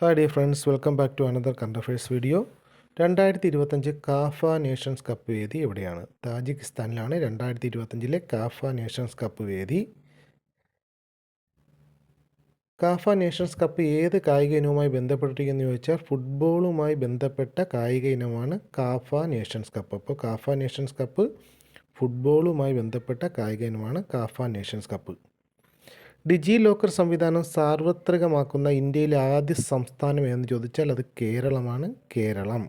Hi dear friends welcome back to another affairs video രണ്ടായിരത്തി ഇരുപത്തഞ്ച് കാഫ Nations cup വേദി എവിടെയാണ്? താജിക്കിസ്ഥാനിലാണ് രണ്ടായിരത്തി ഇരുപത്തഞ്ചിലെ കാഫ നേഷൻസ് കപ്പ് വേദി. കാഫ നേഷൻസ് കപ്പ് ഏത് കായിക ഇനവുമായി ബന്ധപ്പെട്ടിരിക്കുന്നു ചോദിച്ചാൽ ഫുട്ബോളുമായി ബന്ധപ്പെട്ട കായിക ഇനമാണ് കാഫ നേഷൻസ് കപ്പ്. അപ്പോൾ കാഫ നേഷൻസ് കപ്പ് ഫുട്ബോളുമായി ബന്ധപ്പെട്ട കായിക ഇനമാണ് CAFA Nations cup. DigiLocker സംവിധാനം സാർവത്രികമാക്കുന്ന ഇന്ത്യയിലെ ആദ്യ സംസ്ഥാനം എന്ന് ചോദിച്ചാൽ അത് കേരളമാണ് കേരളം.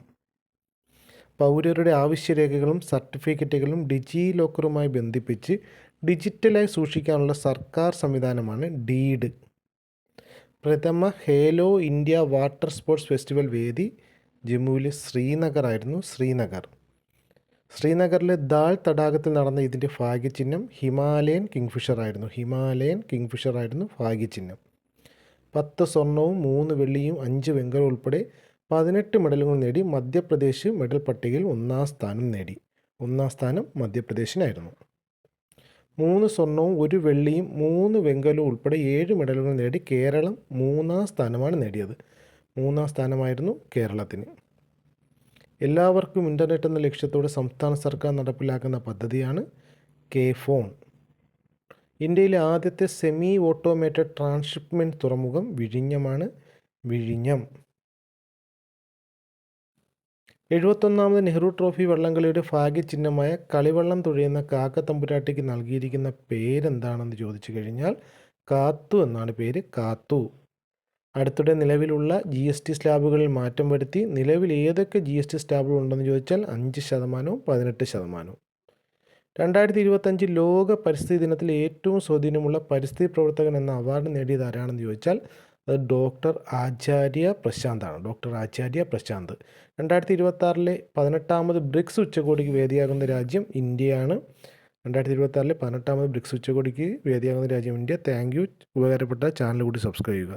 പൗരരുടെ ആവശ്യരേഖകളും സർട്ടിഫിക്കറ്റുകളും ഡിജി ലോക്കറുമായി ബന്ധിപ്പിച്ച് ഡിജിറ്റലായി സൂക്ഷിക്കാനുള്ള സർക്കാർ സംവിധാനമാണ് ഡീഡ്. പ്രഥമ Khelo India water sports festival വേദി ജമ്മുവിലെ ശ്രീനഗർ ആയിരുന്നു ശ്രീനഗർ. ശ്രീനഗറിലെ ദാൾ തടാകത്തിൽ നടന്ന ഇതിന്റെ ഭാഗ്യചിഹ്നം ഹിമാലയൻ കിങ്ഫിഷർ ആയിരുന്നു ഹിമാലയൻ കിങ്ഫിഷർ ആയിരുന്നു ഭാഗ്യചിഹ്നം. പത്ത് സ്വർണവും മൂന്ന് വെള്ളിയും അഞ്ച് വെങ്കലവും ഉൾപ്പെടെ പതിനെട്ട് മെഡലുകൾ നേടി മധ്യപ്രദേശ് മെഡൽ പട്ടികയിൽ ഒന്നാം സ്ഥാനം നേടി. ഒന്നാം സ്ഥാനം മധ്യപ്രദേശിനായിരുന്നു. മൂന്ന് സ്വർണവും ഒരു വെള്ളിയും മൂന്ന് വെങ്കലവും ഉൾപ്പെടെ ഏഴ് മെഡലുകൾ നേടി കേരളം മൂന്നാം സ്ഥാനമാണ് നേടിയത്. മൂന്നാം സ്ഥാനമായിരുന്നു കേരളത്തിന്. എല്ലാവർക്കും ഇന്റർനെറ്റ് എന്ന ലക്ഷ്യത്തോടെ സംസ്ഥാന സർക്കാർ നടപ്പിലാക്കുന്ന പദ്ധതിയാണ് കെ ഫോൺ ഇന്ത്യയിലെ ആദ്യത്തെ സെമി ഓട്ടോമേറ്റഡ് ട്രാൻസ്ഷിപ്മെന്റ് തുറമുഖം വിഴിഞ്ഞമാണ് വിഴിഞ്ഞം. എഴുപത്തൊന്നാമത് നെഹ്റു ട്രോഫി വള്ളംകളിയുടെ ഭാഗ്യചിഹ്നമായ കളിവള്ളം തുഴയുന്ന കാക്കത്തമ്പുരാട്ടിക്ക് നൽകിയിരിക്കുന്ന പേരെന്താണെന്ന് ചോദിച്ചു കഴിഞ്ഞാൽ കാത്തു എന്നാണ് പേര് കാത്തു. അടുത്തിടെ നിലവിലുള്ള ജി എസ് ടി സ്ലാബുകളിൽ മാറ്റം വരുത്തി നിലവിൽ ഏതൊക്കെ ജി എസ് ടി സ്ലാബുകൾ ഉണ്ടെന്ന് ചോദിച്ചാൽ അഞ്ച് ശതമാനവും പതിനെട്ട് ശതമാനവും. രണ്ടായിരത്തി ഇരുപത്തഞ്ച് ലോക പരിസ്ഥിതി ദിനത്തിൽ ഏറ്റവും സ്വാധീനമുള്ള പരിസ്ഥിതി പ്രവർത്തകൻ എന്ന അവാർഡ് നേടിയത് ആരാണെന്ന് ചോദിച്ചാൽ അത് ഡോക്ടർ ആചാര്യ പ്രശാന്താണ് ഡോക്ടർ ആചാര്യ പ്രശാന്ത്. രണ്ടായിരത്തി ഇരുപത്തി ആറിലെ പതിനെട്ടാമത് ബ്രിക്സ് ഉച്ചകോടിക്ക് വേദിയാകുന്ന രാജ്യം ഇന്ത്യയാണ്. രണ്ടായിരത്തി ഇരുപത്തി ആറിലെ പതിനെട്ടാമത് ബ്രിക്സ് ഉച്ചകോടിക്ക് വേദിയാകുന്ന രാജ്യം ഇന്ത്യ. Thank you. ഉപകാരപ്പെട്ട ചാനൽ കൂടി സബ്സ്ക്രൈബ് ചെയ്യുക.